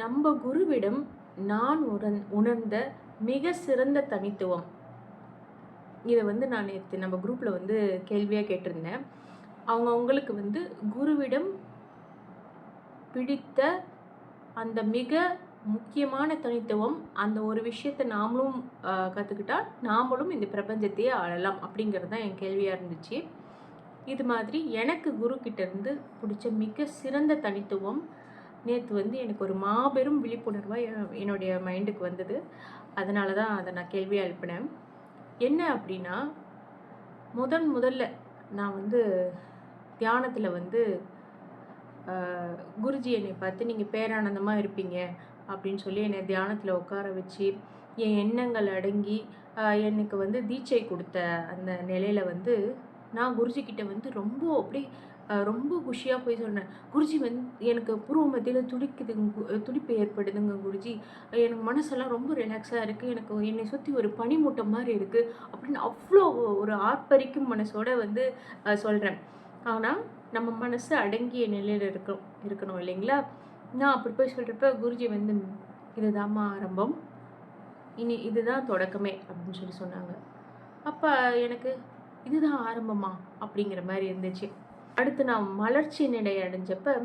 நம்ம குருவிடம் நான் உணர் உணர்ந்த மிக சிறந்த தனித்துவம். இதை வந்து நான் நேற்று நம்ம குரூப்பில் வந்து கேள்வியாக கேட்டிருந்தேன். அவங்க அவங்களுக்கு வந்து குருவிடம் பிடித்த அந்த மிக முக்கியமான தனித்துவம் அந்த ஒரு விஷயத்தை நாமளும் கற்றுக்கிட்டா நாமளும் இந்த பிரபஞ்சத்தையே ஆளலாம் அப்படிங்கிறது தான் என் கேள்வியாக இருந்துச்சு. இது மாதிரி எனக்கு குரு கிட்டேருந்து பிடிச்ச மிக சிறந்த தனித்துவம் நேற்று வந்து எனக்கு ஒரு மாபெரும் விழிப்புணர்வாக என்னுடைய மைண்டுக்கு வந்தது. அதனால தான் அதை நான் கேள்வியாக எழுப்பினேன். என்ன அப்படின்னா முதன் முதல்ல நான் வந்து தியானத்தில் வந்து குருஜி என்னை பார்த்து நீங்கள் பேரானந்தமாக இருப்பீங்க அப்படின்னு சொல்லி என்னை தியானத்தில் உட்கார வச்சு என் எண்ணங்கள் அடங்கி எனக்கு வந்து தீட்சை கொடுத்த அந்த நிலையில் வந்து நான் குருஜிக்கிட்ட வந்து ரொம்ப அப்படியே ரொம்ப குஷியாக போய் சொன்னேன். குருஜி வந்து எனக்கு பூர்வ மத்தியில் துடிக்குதுங்க துடிப்பு ஏற்படுதுங்க குருஜி. எனக்கு மனசெல்லாம் ரொம்ப ரிலாக்ஸாக இருக்குது எனக்கு என்னை சுற்றி ஒரு பனிமூட்டம் மாதிரி இருக்குது அப்படின்னு அவ்வளோ ஒரு ஆர்ப்பரிக்கும் மனசோட வந்து சொல்கிறேன் ஆனால் நம்ம மனசு அடங்கிய நிலையில் இருக்கணும் இருக்கணும் இல்லைங்களா? நான் அப்படி போய் சொல்கிறப்ப குருஜி வந்து இதுதாம்மா ஆரம்பம். இனி இதுதான் தொடக்கமே அப்படின்னு சொல்லி சொன்னாங்க. அப்போ எனக்கு இதுதான் ஆரம்பமா? அப்படிங்கிற மாதிரி இருந்துச்சு. அடுத்து நான் மலர்ச்சி நிலை அடைஞ்சப்ப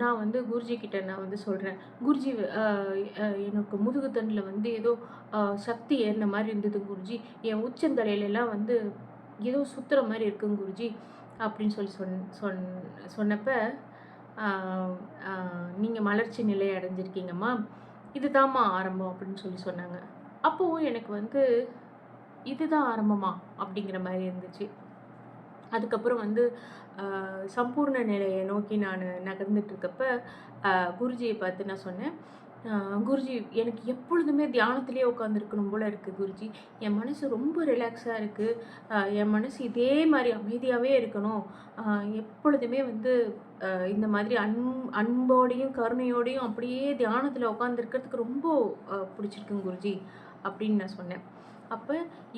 நான் வந்து குருஜி கிட்ட நான் வந்து சொல்கிறேன் குருஜி எனக்கு முதுகுத்தண்டில் வந்து ஏதோ சக்தி ஏறின மாதிரி இருந்தது குருஜி. என் உச்சந்தலையிலலாம் வந்து ஏதோ சுத்துற மாதிரி இருக்குங்க குருஜி அப்படின்னு சொல்லி சொன் சொன் சொன்னப்போ நீங்கள் மலர்ச்சி நிலை அடைஞ்சிருக்கீங்கம்மா. இதுதாம்மா ஆரம்பம் அப்படின்னு சொல்லி சொன்னாங்க. அப்போவும் எனக்கு வந்து இதுதான் ஆரம்பமா அப்படிங்கிற மாதிரி இருந்துச்சு. அதுக்கப்புறம் வந்து சம்பூர்ண நிலையை நோக்கி நான் நகர்ந்துட்டுருக்கப்ப குருஜியை பார்த்து நான் சொன்னேன் குருஜி எனக்கு எப்பொழுதுமே தியானத்திலே உட்காந்துருக்கணும் போல இருக்குது குருஜி. என் மனசு ரொம்ப ரிலாக்ஸாக இருக்குது என் மனசு இதே மாதிரி அமைதியாகவே இருக்கணும். எப்பொழுதுமே வந்து இந்த மாதிரி அன் அன்போடையும் கருணையோடையும் அப்படியே தியானத்தில் உட்காந்துருக்கிறதுக்கு ரொம்ப பிடிச்சிருக்குங்க குருஜி அப்படின்னு நான் சொன்னேன். அப்போ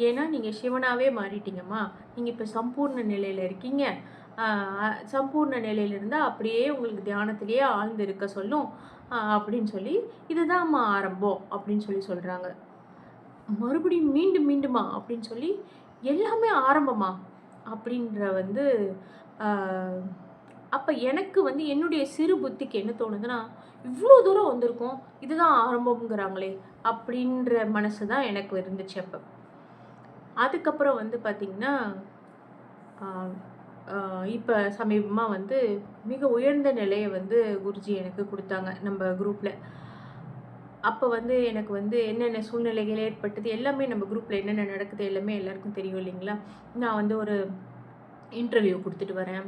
ஏன்னா நீங்கள் சிவனாகவே மாறிட்டீங்கம்மா. நீங்கள் இப்போ சம்பூர்ண நிலையில் இருக்கீங்க. சம்பூர்ண நிலையில் இருந்தால் அப்படியே உங்களுக்கு தியானத்திலேயே ஆழ்ந்து இருக்க சொல்லும். அப்படின்னு சொல்லி இதுதான்மா ஆரம்பம் அப்படின்னு சொல்லி சொல்கிறாங்க மறுபடியும் மீண்டும் மீண்டுமா அப்படின்னு சொல்லி எல்லாமே ஆரம்பமா அப்படின்ற வந்து அப்போ எனக்கு வந்து என்னுடைய சிறு புத்திக்கு என்ன தோணுதுன்னா இவ்வளோ தூரம் வந்திருக்கோம் இதுதான் ஆரம்பம்ங்கிறாங்களே அப்படின்ற மனசு தான் எனக்கு இருந்துச்சு அப்போ. அதுக்கப்புறம் வந்து பார்த்திங்கன்னா இப்போ சமீபமாக வந்து மிக உயர்ந்த நிலையை வந்து குருஜி எனக்கு கொடுத்தாங்க நம்ம குரூப்பில் அப்போ வந்து எனக்கு வந்து என்னென்ன சூழ்நிலைகள் ஏற்பட்டது எல்லாமே நம்ம குரூப்பில் என்னென்ன நடக்குது எல்லாமே எல்லாருக்கும் தெரியும் இல்லைங்களா? நான் வந்து ஒரு இன்டர்வியூ கொடுத்துட்டு வரேன்.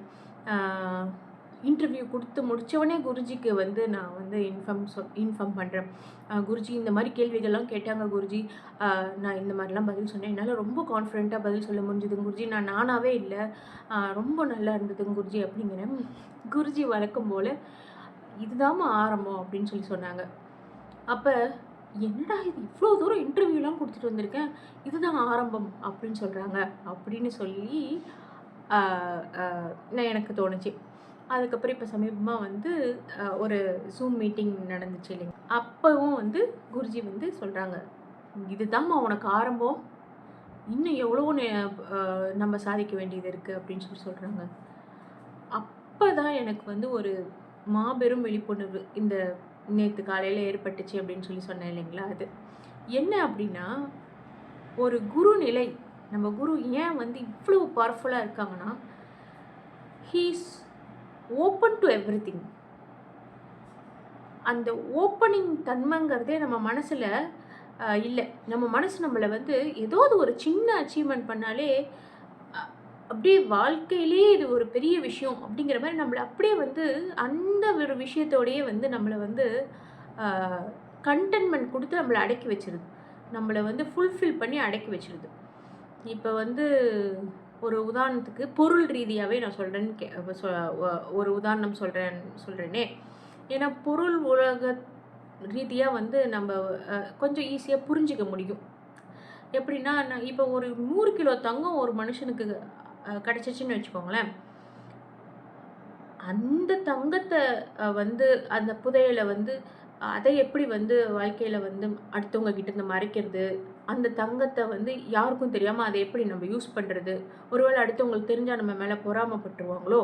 இன்டர்வியூ கொடுத்து முடித்தவொடனே குருஜிக்கு வந்து நான் வந்து இன்ஃபார்ம் சொல் இன்ஃபார்ம் பண்ணுறேன் குருஜி இந்த மாதிரி கேள்விகள்லாம் கேட்டாங்க குருஜி. நான் இந்த மாதிரிலாம் பதில் சொன்னேன். என்னால் ரொம்ப கான்ஃபிடென்ட்டாக பதில் சொல்ல முடிஞ்சதுங்க குருஜி. நான் நானாகவே இல்லை. ரொம்ப நல்லா இருந்ததுங்க குருஜி அப்படிங்கிறேன் குருஜி வழக்கம் போல் இதுதாம்மா ஆரம்பம் அப்படின்னு சொல்லி சொன்னாங்க. அப்போ என்னடா இது? இவ்வளோ தூரம் இன்டர்வியூலாம் கொடுத்துட்டு வந்திருக்கேன். இதுதான் ஆரம்பம் அப்படின்னு சொல்கிறாங்க அப்படின்னு சொல்லி நான் எனக்கு தோணுச்சு. அதுக்கப்புறம் இப்போ சமீபமாக வந்து ஒரு ஜூம் மீட்டிங் நடந்துச்சு இல்லைங்க. அப்போவும் வந்து குருஜி வந்து சொல்கிறாங்க இதுதாம்மா உனக்கு ஆரம்பம். இன்னும் எவ்வளோ நே- நம்ம சாதிக்க வேண்டியது இருக்குது அப்படின்னு சொல்லி சொல்கிறாங்க அப்போ தான் எனக்கு வந்து ஒரு மாபெரும் விழிப்புணர்வு இந்த நேற்று காலையில் ஏற்பட்டுச்சு அப்படின்னு சொல்லி சொன்னேன் இல்லைங்களா அது. என்ன அப்படின்னா ஒரு குரு நிலை நம்ம குரு ஏன் வந்து இவ்வளோ பவர்ஃபுல்லாக இருக்காங்கன்னா he's open to every thing அந்த ஓப்பனிங் தன்மைங்கிறதே நம்ம மனசில் இல்லை. நம்ம மனசு நம்மளை வந்து ஏதாவது ஒரு சின்ன அச்சீவ்மெண்ட் பண்ணாலே அப்படியே வாழ்க்கையிலேயே இது ஒரு பெரிய விஷயம் அப்படிங்கிற மாதிரி நம்மளை அப்படியே வந்து அந்த ஒரு விஷயத்தோடயே வந்து நம்மளை வந்து கண்டென்மெண்ட் கொடுத்து நம்மளை அடக்கி வச்சிருது. நம்மளை வந்து ஃபுல்ஃபில் பண்ணி அடக்கி வச்சிருது. இப்போ வந்து ஒரு உதாரணத்துக்கு பொருள் ரீதியாகவே நான் சொல்கிறேன்னு கே சொ- ஒரு உதாரணம் சொல்கிறேன் சொல்கிறேனே ஏன்னா பொருள் உலக ரீதியாக வந்து நம்ம கொஞ்சம் ஈஸியாக புரிஞ்சிக்க முடியும். எப்படின்னா நான் இப்போ ஒரு நூறு கிலோ தங்கம் ஒரு மனுஷனுக்கு கிடச்சிச்சின்னு வச்சுக்கோங்களேன். அந்த தங்கத்தை வந்து அந்த புதையலை வந்து அதை எப்படி வந்து வாழ்க்கையில் வந்து அடுத்தவங்க கிட்ட இருந்து மறைக்கிறது? அந்த தங்கத்தை வந்து யாருக்கும் தெரியாமல் அதை எப்படி நம்ம யூஸ் பண்ணுறது ஒருவேளை அடுத்தவங்களுக்கு தெரிஞ்சால் நம்ம மேலே பொறாமப்பட்டுருவாங்களோ?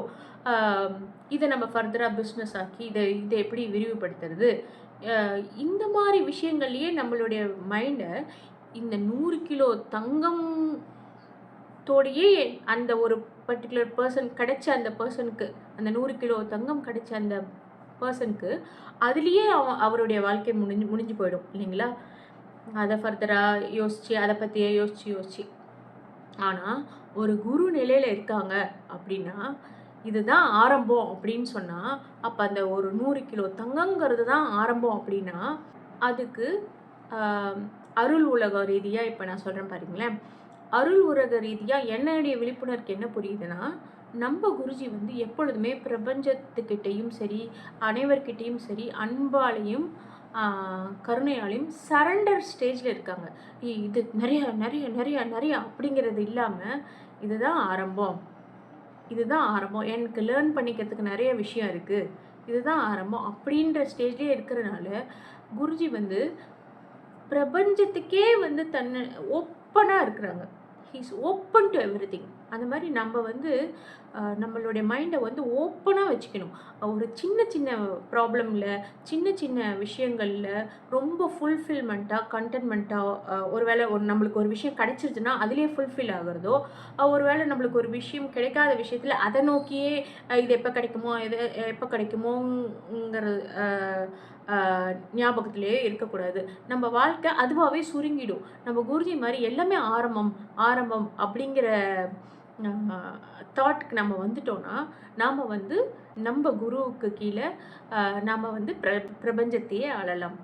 இதை நம்ம ஃபர்தராக பிஸ்னஸ் ஆக்கி இதை இதை எப்படி விரிவுபடுத்துறது? இந்த மாதிரி விஷயங்கள்லேயே நம்மளுடைய மைண்டை இந்த நூறு கிலோ தங்கம் தோடையே அந்த ஒரு பர்டிகுலர் பர்சன் கிடைச்ச அந்த பர்சனுக்கு அந்த நூறு கிலோ தங்கம் கிடைச்ச அந்த பர்சனுக்கு அதுலேயே அவன் அவருடைய வாழ்க்கை முடிஞ்சு முடிஞ்சு போயிடும் இல்லைங்களா? அதை ஃபர்தராக யோசித்து அதை பற்றியே யோசித்து யோசித்து ஆனால் ஒரு குரு நிலையில் இருக்காங்க அப்படின்னா இதுதான் ஆரம்பம் அப்படின்னு சொன்னால் அப்போ அந்த ஒரு நூறு கிலோ தங்கங்கிறது தான் ஆரம்பம் அப்படின்னா அதுக்கு அருள் உலக ரீதியாக இப்போ நான் சொல்கிறேன் பாருங்களேன். அருள் உலக ரீதியாக என்னுடைய விழிப்புணர்வுக்கு என்ன புரியுதுன்னா நம்ம குருஜி வந்து எப்பொழுதுமே பிரபஞ்சத்துக்கிட்டேயும் சரி அனைவர்கிட்டேயும் சரி அன்பாலையும் கருணையாலையும் சரண்டர் ஸ்டேஜில் இருக்காங்க. இ- இது நிறைய நிறைய நிறைய நிறைய அப்படிங்கிறது இல்லாமல் இதுதான் ஆரம்பம். இதுதான் ஆரம்பம். எனக்கு லேர்ன் பண்ணிக்கிறதுக்கு நிறைய விஷயம் இருக்குது இதுதான் ஆரம்பம். அப்படின்ற ஸ்டேஜ்லேயே இருக்கிறனால குருஜி வந்து பிரபஞ்சத்துக்கே வந்து தன்னை ஓப்பனாக இருக்கிறாங்க. He's open to every thing அந்த மாதிரி நம்ம வந்து நம்மளுடைய மைண்டை வந்து ஓப்பனாக வச்சுக்கணும். ஒரு சின்ன சின்ன ப்ராப்ளமில் சின்ன சின்ன விஷயங்களில் ரொம்ப ஃபுல்ஃபில்மெண்ட்டாக கண்டென்மெண்ட்டாக ஒருவேளை ஒரு நம்மளுக்கு ஒரு விஷயம் கிடைச்சிருச்சுன்னா அதுலேயே ஃபுல்ஃபில் ஆகுறதோ ஒரு வேளை நம்மளுக்கு ஒரு விஷயம் கிடைக்காத விஷயத்தில் அதை நோக்கியே இது எப்போ கிடைக்குமோ இது எப்போ கிடைக்குமோங்கிற ஞாபகத்திலேயே இருக்கக்கூடாது. நம்ம வாழ்க்கை அதுவாகவே சுருங்கிடும். நம்ம குருஜி மாதிரி எல்லாமே ஆரம்பம் ஆரம்பம் அப்படிங்கிற தாட்க்கு நம்ம வந்துட்டோன்னா நாம் வந்து நம்ம குருவுக்கு கீழே நாம் வந்து பிர பிரபஞ்சத்தையே ஆளலாம்.